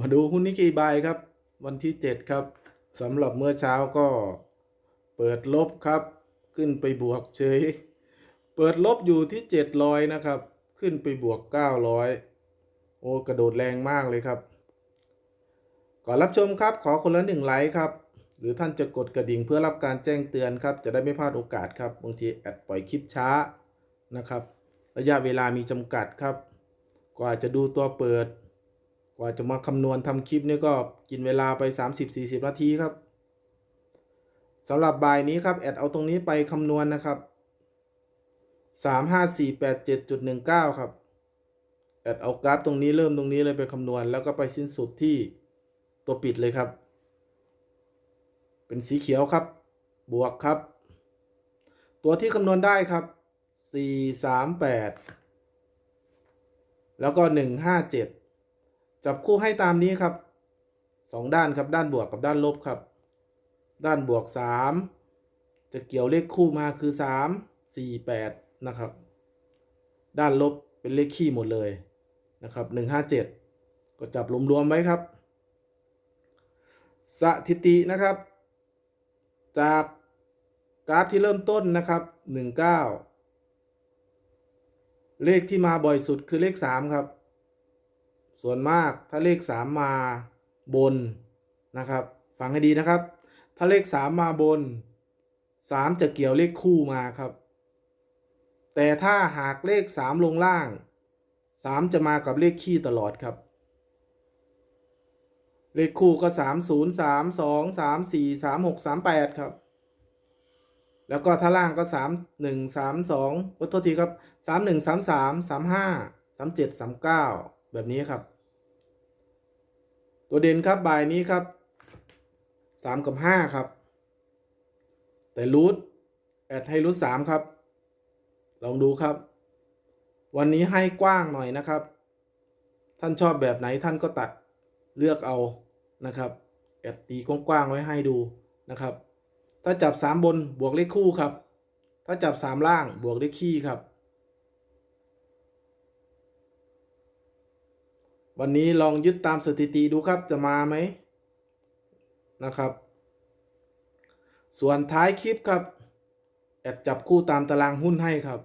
มาดูหุ้นนิกเกบายครับ วันที่ 7 ครับสำหรับเมื่อเช้าก็เปิดลบครับ ขึ้นไปบวกเฉย เปิดลบอยู่ที่ 700 นะครับ ขึ้นไปบวก 900 โอ้กระโดดแรงมากเลยครับ ก่อนรับชมครับขอคนละหนึ่งไลค์ครับ หรือท่านจะกดกระดิ่งเพื่อรับการแจ้งเตือนครับ จะได้ไม่พลาดโอกาสครับ บางทีแอดปล่อยคลิปช้านะครับ ระยะเวลามีจำกัดครับกว่าจะดูตัวเปิด กว่าจะมาคำนวณทำคลิปนี่ก็กินเวลาไป 30-40 นาทีครับสำหรับบ่ายนี้ครับแอดเอาตรงนี้ไปคำนวณนะครับ35487.19 ครับแอดเอากราฟตรงนี้เริ่มตรงนี้เลยไปคำนวณ แล้วก็ไปสิ้นสุดที่ตัวปิดเลยครับ เป็นสีเขียวครับ บวกครับ ตัวที่คำนวณได้ครับ 438 แล้วก็ 157 จับคู่ให้ตามนี้ครับสองด้านครับด้านบวกกับด้านลบครับ ด้านบวก 3 จะเกี่ยวเลขคู่มาคือ 3 4 8 นะครับ ด้านลบเป็นเลขคี่หมดเลยนะครับ 157 ก็จับรวมๆไว้ครับ สถิตินะครับ จากกราฟที่เริ่มต้นนะครับ 19 เลขที่มาบ่อยสุดคือเลข 3 ครับ ส่วนมากถ้าเลข 3 มาบนนะครับ ฟังให้ดีนะครับ ถ้าเลข 3 มาบน 3 จะเกี่ยวเลขคู่มาครับ แต่ถ้าหากเลข 3 ลงล่าง 3 จะมากับเลขคี่ตลอดครับ เลขคู่ก็ 3 0 3 2 3 4 3 6 3 8 ครับ แล้วก็ถ้าล่างก็ 3 1 3 2ขอโทษทีครับ 3 1 3 3 3 5 3 7 3 9 แบบนี้ครับ ตัวเด่นครับบายนี้ครับ3กับ5ครับ แต่รูทแอดให้รูท3ครับ ลองดูครับ วันนี้ให้กว้างหน่อยนะครับ ท่านชอบแบบไหนท่านก็ตัดเลือกเอานะครับ แอดตีกว้างๆไว้ให้ดูนะครับ ถ้าจับ 3 บนบวกเลขคู่ครับ ถ้าจับ 3 ล่างบวกเลขคี่ครับ วันนี้ลองยึดตามสถิติดูครับจะมาไหมนะครับ ส่วนท้ายคลิปครับแอดจับคู่ตามตารางหุ้นให้ครับ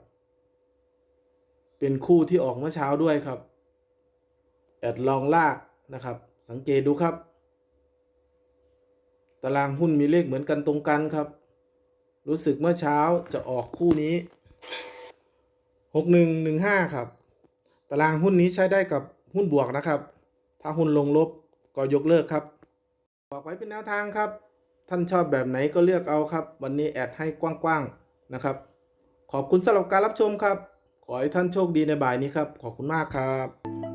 เป็นคู่ที่ออกเมื่อเช้าด้วยครับ แอดลองลากนะครับ สังเกตดูครับ ตารางหุ้นมีเลขเหมือนกันตรงกันครับ รู้สึกเมื่อเช้าจะออกคู่นี้หกหนึ่งหนึ่งห้าครับ ตารางหุ้นนี้ใช้ได้กับ หุ้นบวกนะครับ ถ้าหุ้นลงลบก็ยกเลิกครับบอกไว้เป็นแนวทางครับ ท่านชอบแบบไหนก็เลือกเอาครับ วันนี้แอดให้กว้างๆนะครับ ขอบคุณสำหรับการรับชมครับ ขอให้ท่านโชคดีในบ่ายนี้ครับ ขอบคุณมากครับ